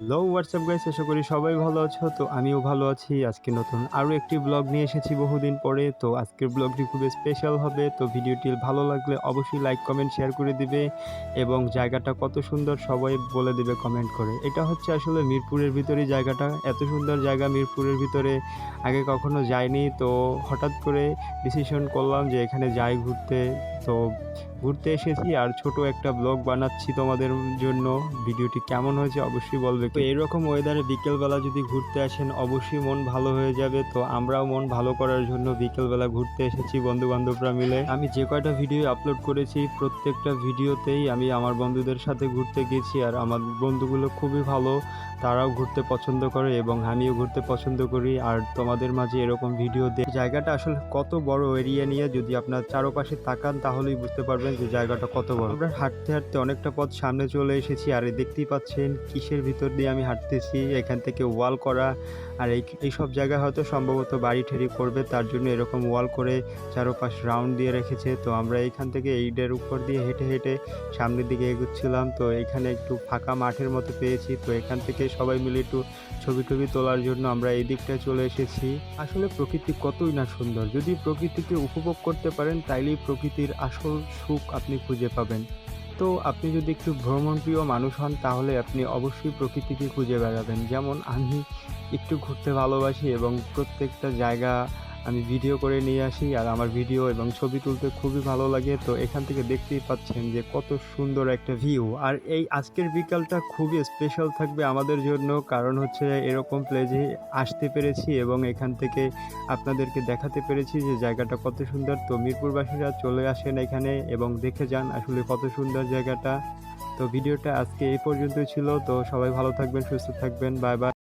Hello WhatsApp guys আশা করি সবাই ভালো আছো। তো আমিও ভালো আছি। আজকে নতুন আরও একটি ব্লগ নিয়ে এসেছি বহুদিন পরে। তো আজকের ব্লগটি খুব স্পেশাল হবে। তো ভিডিওটি ভালো লাগলে অবশ্যই লাইক কমেন্ট শেয়ার করে দিবে এবং জায়গাটা কত সুন্দর সবাই বলে দিবে কমেন্ট করে। এটা হচ্ছে আসলে মিরপুরের ভিতরে জায়গাটা। এত সুন্দর জায়গা মিরপুরের ভিতরে আগে কখনো যাইনি। তো হঠাৎ করে ডিসিশন করলাম যে এখানে যাই ঘুরতে। তো ঘুরতে এসেছি আর ছোট একটা ব্লগ বানাচ্ছি তোমাদের জন্য। ভিডিওটি কেমন হয়েছে অবশ্যই বলবে। তো এরকম ওয়েদারে বিকেলবেলা যদি ঘুরতে আসেন, অবশ্যই মন ভালো হয়ে যাবে। তো আমরাও মন ভালো করার জন্য বিকেলবেলা ঘুরতে এসেছি বন্ধু বান্ধবরা মিলে। আমি যে কয়টা ভিডিও আপলোড করেছি, প্রত্যেকটা ভিডিওতেই আমি আমার বন্ধুদের সাথে ঘুরতে গেছি। আর আমার বন্ধুগুলো খুবই ভালো। তারাও ঘুরতে পছন্দ করে এবং আমিও ঘুরতে পছন্দ করি। আর তোমাদের মাঝে এরকম ভিডিও দে জায়গাটা আসলে কত বড় এরিয়া নিয়ে যদি আপনার চারপাশে তাকান তাহলেই বুঝতে পারবেন যে জায়গাটা কত বড়। আমরা হাঁটতে হাঁটতে অনেকটা পথ সামনে চলে এসেছি আর দেখতেই পাচ্ছেন কিসের ভিতর দিয়ে আমি হাঁটতেছি। এখান থেকে ওয়াল করা আর এই এইসব জায়গায় হয়তো সম্ভবত বাড়ি ঠেরি করবে, তার জন্য এরকম ওয়াল করে চারপাশ রাউন্ড দিয়ে রেখেছে। তো আমরা এখান থেকে এইটার উপর দিয়ে হেঁটে হেঁটে সামনের দিকে এগোচ্ছিলাম। তো এখানে একটু ফাঁকা মাঠের মতো পেয়েছি। তো এখান থেকে সবাই মিলে একটু ছবি টবি তোলার জন্য আমরা এই দিকটায় চলে এসেছি। আসলে প্রকৃতি কতই না সুন্দর। যদি প্রকৃতিকে উপভোগ করতে পারেন, তাইলেই প্রকৃতির আসল সুখ আপনি খুঁজে পাবেন। তো আপনি যদি একটু ভ্রমণপ্রিয় মানুষ হন, তাহলে আপনি অবশ্যই প্রকৃতিকে খুঁজে বেড়াবেন। যেমন আমি একটু ঘুরতে ভালোবাসি এবং প্রত্যেকটা জায়গা আমি ভিডিও করে নিয়ে আসি আর আমার ভিডিও এবং ছবি তুলতে খুবই ভালো লাগে। তো এখান থেকে দেখতেই পাচ্ছেন যে কত সুন্দর একটা ভিউ আর এই আজকের বিকালটা খুবই স্পেশাল থাকবে আমাদের জন্য, কারণ হচ্ছে এরকম প্লেজে আসতে পেরেছি এবং এখান থেকে আপনাদেরকে দেখাতে পেরেছি যে জায়গাটা কত সুন্দর। তো মিরপুরবাসীরা চলে আসেন এখানে এবং দেখে যান আসলে কত সুন্দর জায়গাটা। তো ভিডিওটা আজকে এই পর্যন্তই ছিল। তো সবাই ভালো থাকবেন, সুস্থ থাকবেন। Bye bye